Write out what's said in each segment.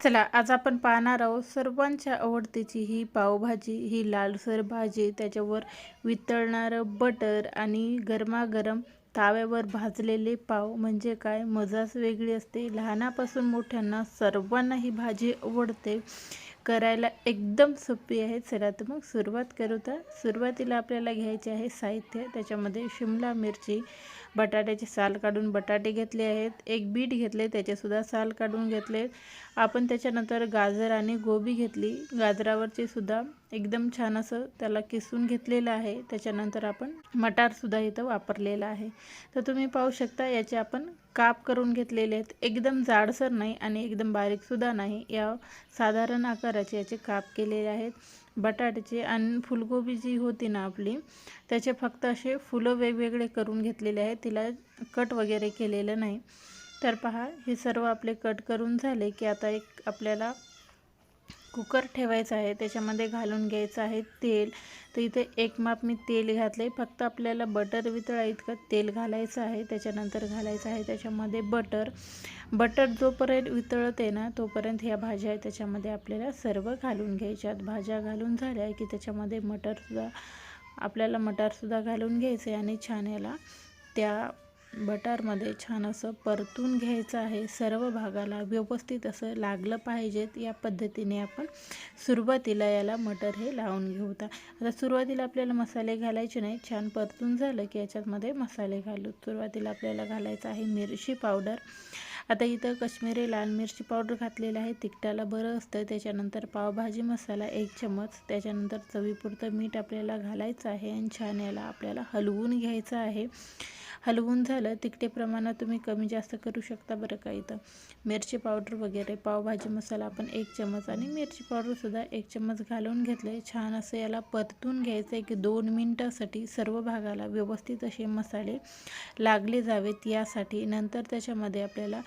चला आज आपण पाहणार आहोत सर्वांच्या आवडतीची ही पावभाजी ही लालसर भाजी त्याच्यावर वितळणारं बटर आणि गरमागरम ताव्यावर भाजलेले पाव. म्हणजे काय? मजाच वेगळी असते. लहानापासून मोठ्यांना सर्वांना ही भाजी आवडते. करायला एकदम सोपी आहे. चला तर मग सुरुवात करू तर. सुरुवातीला आपल्याला घ्यायचे आहे साहित्य. त्याच्यामध्ये शिमला मिरची बटाट्याचे साल काढून बटाटे घेतले आहेत. एक बीट घेतले त्याचेसुद्धा साल काढून घेतले. आपण त्याच्यानंतर गाजर आणि गोबी घेतली. गाजरावरचे सुद्धा एकदम छान असं त्याला किसून घेतलेलं आहे. त्याच्यानंतर आपण मटारसुद्धा इथं वापरलेलं आहे. तर तुम्ही पाहू शकता याचे आपण काप करून घेतलेले आहेत. एकदम जाडसर नाही आणि एकदम बारीकसुद्धा नाही. या साधारण आकाराचे याचे काप केलेले आहेत. बटाट्याचे आणि फुलगोबी जी होती ना आपली त्याचे फक्त असे फुलं वेगवेगळे करून घेतलेले आहेत. तिला कट वगैरे केलेलं नाही. तर पहा हे सर्व आपले कट करून झाले की आता एक आपल्याला कुकर ठेवायचं आहे त्याच्यामध्ये घालून घ्यायचं आहे तेल. तर इथे एक माप मी तेल घातलं आहे फक्त आपल्याला बटर वितळा इतकं तेल घालायचं आहे त्याच्यानंतर घालायचं आहे त्याच्यामध्ये बटर बटर जोपर्यंत वितळत आहे ना तोपर्यंत ह्या भाज्या आहे त्याच्यामध्ये आपल्याला सर्व घालून घ्यायच्यात भाज्या घालून झाल्या की त्याच्यामध्ये मटरसुद्धा आपल्याला मटारसुद्धा घालून घ्यायचं आहे आणि छान याला त्या बटारमध्ये छान असं परतून घ्यायचं आहे. सर्व भागाला व्यवस्थित असं लागलं पाहिजेत या पद्धतीने आपण सुरुवातीला याला मटर हे लावून घेऊ. आता सुरुवातीला आपल्याला मसाले घालायचे नाही. छान परतून झालं की याच्यामध्ये मसाले घालू. सुरुवातीला आपल्याला घालायचं आहे मिरची पावडर. आता इथं कश्मीरी लाल मिरची पावडर घातलेलं आहे. तिखटाला बरं असतं. त्याच्यानंतर पावभाजी मसाला एक चमच त्याच्यानंतर चवीपुरतं मीठ आपल्याला घालायचं आहे आणि छान याला आपल्याला हलवून घ्यायचं आहे. हलवून झालं तिखटे प्रमाणात तुम्ही कमी जास्त करू शकता बरं का इथं. मिरची पावडर वगैरे पावभाजी मसाला आपण एक चमच आणि मिरची पावडरसुद्धा एक चमच घालून घेतले छान असं याला परतून घ्यायचं आहे की दोन मिनटासाठी सर्व भागाला व्यवस्थित असे मसाले लागले जावेत यासाठी. नंतर त्याच्यामध्ये आपल्याला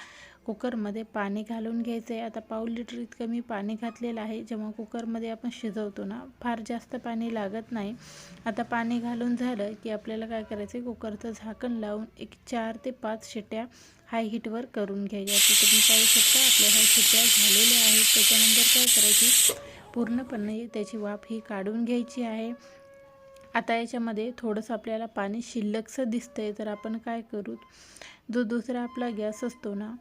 कुकरमध्ये पाणी घालून घ्यायचं आहे आता पाऊल लिटर इतकं मी पाणी घातलेलं आहे. जेव्हा कुकरमध्ये आपण शिजवतो ना फार जास्त पाणी लागत नाही. आता पाणी घालून झालं की आपल्याला काय करायचं आहे कुकरचं झाकण लावून एक चार ते पाच शिट्ट्या हाय हीटवर करून घ्यायच्या. तुम्ही पाहू शकता आपल्या ह्या शिट्ट्या झालेल्या आहेत. त्याच्यानंतर काय करायची? पूर्णपणे त्याची वाफ ही काढून घ्यायची आहे. आता याच्यामध्ये थोडंसं आपल्याला पाणी शिल्लकचं दिसतंय. तर आपण काय करू? जो दुसरा आपला गॅस असतो ना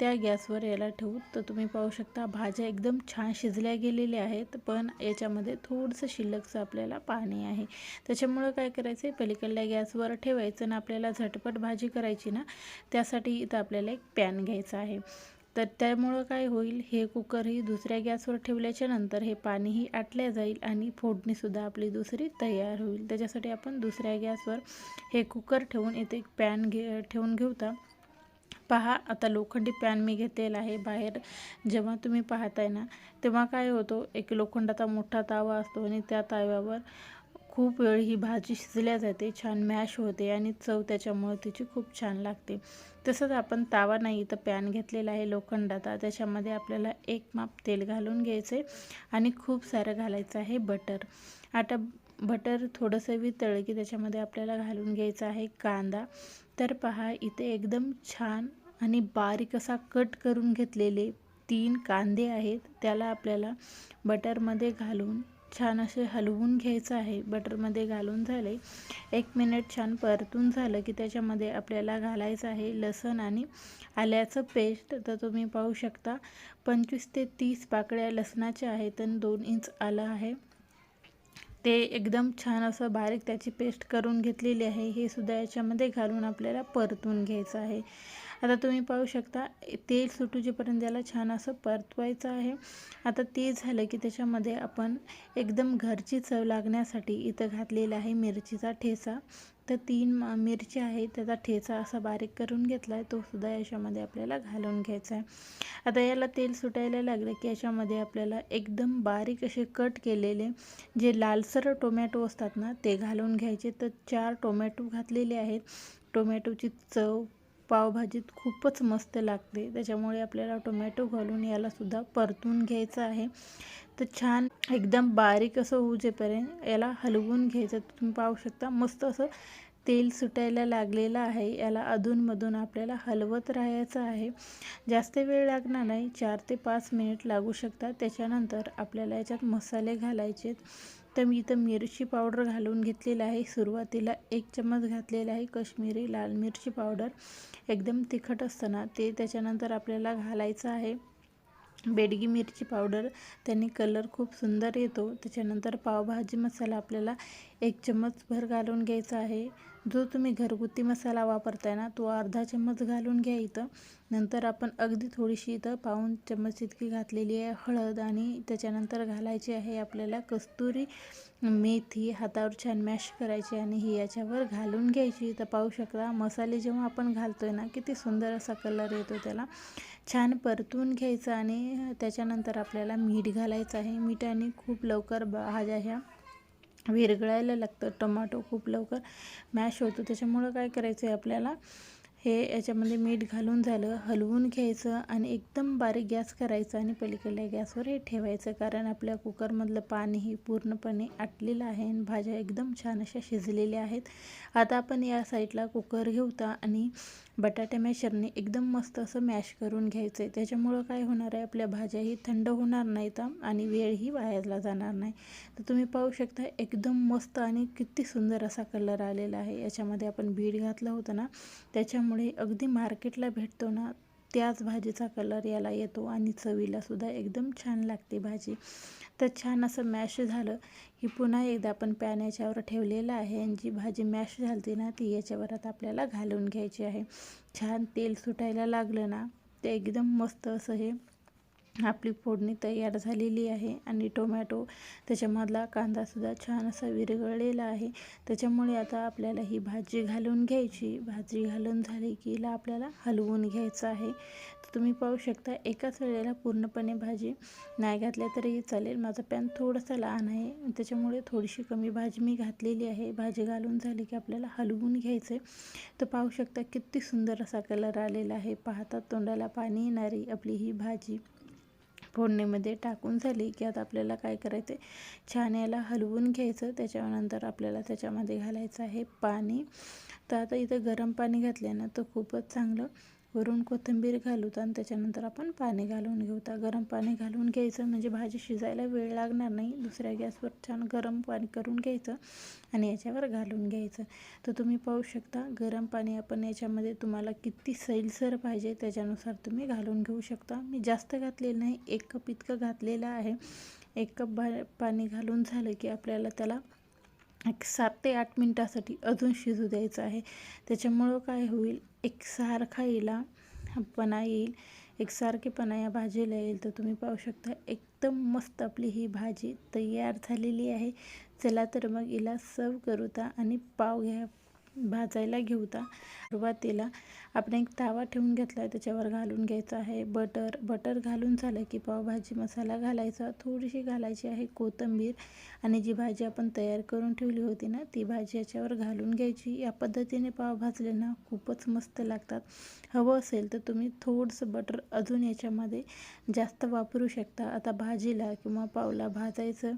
त्या गॅसवर याला ठेवू तर तुम्ही पाहू शकता भाज्या एकदम छान शिजल्या गेलेल्या आहेत पण याच्यामध्ये थोडंसं शिल्लकचं आपल्याला पाणी आहे. त्याच्यामुळं काय करायचं आहे पलीकडल्या गॅसवर ठेवायचं आणि आपल्याला झटपट भाजी करायची ना त्यासाठी इथं आपल्याला एक पॅन घ्यायचा आहे. तर त्यामुळं काय होईल हे कुकरही दुसऱ्या गॅसवर ठेवल्याच्या नंतर हे पाणीही आटल्या जाईल आणि फोडणीसुद्धा आपली दुसरी तयार होईल. त्याच्यासाठी आपण दुसऱ्या गॅसवर हे कुकर ठेवून इथे एक पॅन घे ठेवून घेऊता पहा आता लोखंडी पॅन मी घेतलेला आहे बाहेर. जेव्हा तुम्ही पाहताय ना तेव्हा काय होतो एक लोखंडाचा मोठा तावा असतो आणि त्या ताव्यावर खूप वेळ ही भाजी शिजल्या जाते छान मॅश होते आणि चव त्याच्यामुळे तिची खूप छान लागते. तसंच आपण तावा नाही तर पॅन घेतलेला आहे लोखंडाचा त्याच्यामध्ये आपल्याला एक माप तेल घालून घ्यायचे आणि खूप सारं घालायचं आहे बटर. आता बटर थोडंसं वितळ की त्याच्यामध्ये आपल्याला घालून घ्यायचं आहे कांदा. तर पहा इथे एकदम छान आणि बारीक असा कट करून घेतलेले तीन कांदे आहेत त्याला आपल्याला बटरमध्ये घालून छान असे हलवून घ्यायचं आहे. बटरमध्ये घालून झाले एक मिनिट छान परतून झालं की त्याच्यामध्ये आपल्याला घालायचं आहे लसण आणि आल्याचं पेस्ट. तर तुम्ही पाहू शकता पंचवीस ते तीस पाकळ्या लसणाच्या आहेत आणि दोन इंच आलं आहे. ते एकदम छान असं बारीक त्याची पेस्ट करून घेतलेली आहे. हे सुद्धा याच्यामध्ये घालून आपल्याला परतून घ्यायचं आहे. आता तुम्ही पाहू शकता तेल सुटूजेपर्यंत याला छान असं परतवायचं आहे. आता ते झालं की त्याच्यामध्ये आपण एकदम घरची चव लागण्यासाठी इथं घातलेला आहे मिरचीचा ठेचा. तर तीन मिरची आहे त्याचा ठेचा असा बारीक करून घेतला आहे तो सुद्धा याच्यामध्ये आपल्याला घालून घ्यायचा आहे. आता याला तेल सुटायला लागलं की याच्यामध्ये आपल्याला एकदम बारीक असे कट केलेले जे लालसर टोमॅटो असतात ना ते घालून घ्यायचे. तर चार टोमॅटो घातलेले आहेत. टोमॅटोची चव पावभाजीत खूपच मस्त लागते. त्याच्यामुळे आपल्याला टोमॅटो घालून यालासुद्धा परतून घ्यायचं आहे. तर छान एकदम बारीक असं होऊ जेपर्यंत याला हलवून घ्यायचं तुम्ही पाहू शकता. मस्त असं तेल सुटायला लागलेलं आहे. याला अधूनमधून आपल्याला हलवत राहायचं आहे. जास्त वेळ लागणार नाही. चार ते पाच मिनिट लागू शकतात. त्याच्यानंतर आपल्याला याच्यात मसाले घालायचे तर मी इथं मिरची पावडर घालून घेतलेलं आहे. सुरुवातीला एक चम्मच घातलेला आहे कश्मीरी लाल मिरची पावडर. एकदम तिखट असताना ते त्याच्यानंतर आपल्याला घालायचं आहे. बेडगी मिरची पावडर त्याने कलर खूप सुंदर येतो. त्याच्यानंतर पावभाजी मसाला आपल्याला एक चम्मचभर घालून घ्यायचा आहे. जो तुम्ही घरगुती मसाला वापरताय ना तो अर्धा चम्मच घालून घ्या इथं. नंतर आपण अगदी थोडीशी इथं पाऊन चम्मच इतकी घातलेली आहे हळद आणि त्याच्यानंतर घालायची आहे आपल्याला कस्तुरी मेथी हातावर छान मॅश करायची आणि ही याच्यावर घालून घ्यायची. तर पाहू शकता मसाले जेव्हा आपण घालतोय ना किती सुंदर असा कलर येतो त्याला. छान परतून घ्यायचं आणि त्याच्यानंतर आपल्याला मीठ घालायचं आहे. मिठाने खूप लवकर भाज्या ह्या विरघळायला लागतं. टोमॅटो खूप लवकर मॅश होतो. त्याच्यामुळं काय करायचं आहे आपल्याला? हे याच्यामध्ये मीठ घालून झालं हलवून घ्यायचं आणि एकदम बारीक गॅस करायचं आणि पलीकडल्या गॅसवर हे ठेवायचं. कारण आपल्या कुकरमधलं पाणीही पूर्णपणे आटलेलं आहे आणि भाज्या एकदम छान अशा शिजलेल्या आहेत. आता आपण या साईडला कुकर घेऊता आणि बटाटे मॅशरने एकदम मस्त असं मॅश करून घ्यायचं आहे त्याच्यामुळं काय होणार आहे आपल्या भाज्याही थंड होणार नाहीत आणि वेळही वायाला जाणार नाही. तर तुम्ही पाहू शकता एकदम मस्त आणि किती सुंदर असा कलर आलेला आहे. याच्यामध्ये आपण बीड घातलं होतं ना त्याच्यामुळे त्यामुळे अगदी मार्केटला भेटतो ना त्याच भाजीचा कलर याला येतो आणि चवीलासुद्धा एकदम छान लागते भाजी. तर छान असं मॅश झालं. की पुन्हा एकदा आपण पॅन याच्यावर ठेवलेलं आहे आणि जी भाजी मॅश झाली ना ती याच्यावर आता आपल्याला घालून घ्यायची आहे. छान तेल सुटायला लागलं ना ते एकदम मस्त असं हे आपली फोडणी तयार झालेली आहे आणि टोमॅटो त्याच्यामधला कांदासुद्धा छान असा विरघळलेला आहे. त्याच्यामुळे आता आपल्याला ही भाजी घालून घ्यायची. भाजी घालून झाली की हिला आपल्याला हलवून घ्यायचं आहे. तर तुम्ही पाहू शकता एकाच वेळेला पूर्णपणे भाजी नाही घातल्या तरी चालेल. माझा पॅन थोडंसं लहान आहे. त्याच्यामुळे थोडीशी कमी भाजी मी घातलेली आहे. भाजी घालून झाली की आपल्याला हलवून घ्यायचं आहे तर पाहू शकता किती सुंदर असा कलर आलेला आहे. पाहतात तोंडाला पाणी येणारी आपली ही भाजी. फोडणीमध्ये टाकून झाली की आता आपल्याला काय करायचं आहे छान याला हलवून घ्यायचं. त्याच्यानंतर आपल्याला त्याच्यामध्ये घालायचं आहे पाणी. तर आता इथं गरम पाणी घातल्यानं तर खूपच चांगलं वरून कोथिंबीर घालूत आणि त्याच्यानंतर आपण पाणी घालून घेऊता. गरम पाणी घालून घ्यायचं म्हणजे भाजी शिजायला वेळ लागणार नाही. दुसऱ्या गॅसवर छान गरम पाणी करून घ्यायचं आणि याच्यावर घालून घ्यायचं. तर तुम्ही पाहू शकता गरम पाणी आपण याच्यामध्ये तुम्हाला किती सैलसर पाहिजे त्याच्यानुसार तुम्ही घालून घेऊ शकता. मी जास्त घातलेलं नाही एक कप इतकं घातलेलं आहे. एक कप भा पाणी घालून झालं की आपल्याला त्याला एक सात ते आठ मिनटासाठी अजून शिजू द्यायचं आहे. त्याच्यामुळं काय होईल? एकसारखा हिला पणा येईल. एकसारखेपणा या भाजीला येईल. तर तुम्ही पाहू शकता एकदम मस्त आपली ही भाजी तयार झालेली आहे. चला तर मग हिला सर्व करूता आणि पाव घ्या. भाजायला घेऊता सुरुवातीला आपण एक तावा ठेवून घेतला आहे त्याच्यावर घालून घ्यायचा आहे. बटर बटर घालून झालं की पावभाजी मसाला घालायचा. थोडीशी घालायची आहे कोथिंबीर आणि जी भाजी आपण तयार करून ठेवली होती ना ती भाजी याच्यावर घालून घ्यायची. या पद्धतीने पाव भाजले ना खूपच मस्त लागतात. हवं असेल तर तुम्ही थोडंसं बटर अजून याच्यामध्ये जास्त वापरू शकता. आता भाजीला किंवा पावला भाजायचं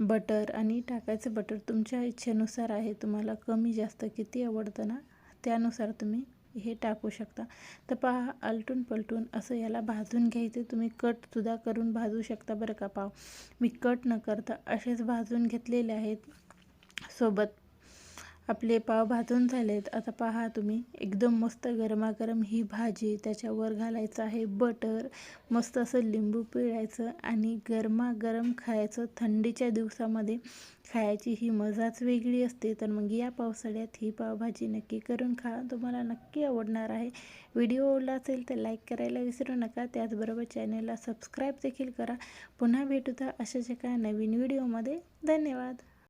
बटर आणि टाकायचं बटर तुमच्या इच्छेनुसार आहे. तुम्हाला कमी जास्त किती आवडतं ना त्यानुसार तुम्ही हे टाकू शकता. तर पहा आलटून पलटून असं याला भाजून घ्यायचं. तुम्ही कटसुद्धा करून भाजू शकता बरं का पाव. मी कट न करता असेच भाजून घेतलेले आहेत. सोबत आपले पाव भाजून झालेत. आता पहा तुम्ही एकदम मस्त गरमागरम ही भाजी त्याच्यावर घालायचं आहे. बटर मस्त असं लिंबू पिळायचं आणि गरमागरम खायचं. थंडीच्या दिवसामध्ये खायची ही मजाच वेगळी असते. तर मग या पावसाळ्यात ही पावभाजी नक्की करून खा. तुम्हाला नक्की आवडणार आहे. व्हिडिओ आवडला असेल तर लाईक करायला विसरू नका. त्याचबरोबर चॅनलला सबस्क्राईब देखील करा. पुन्हा भेटू तर अशाच एका नवीन व्हिडिओमध्ये. धन्यवाद.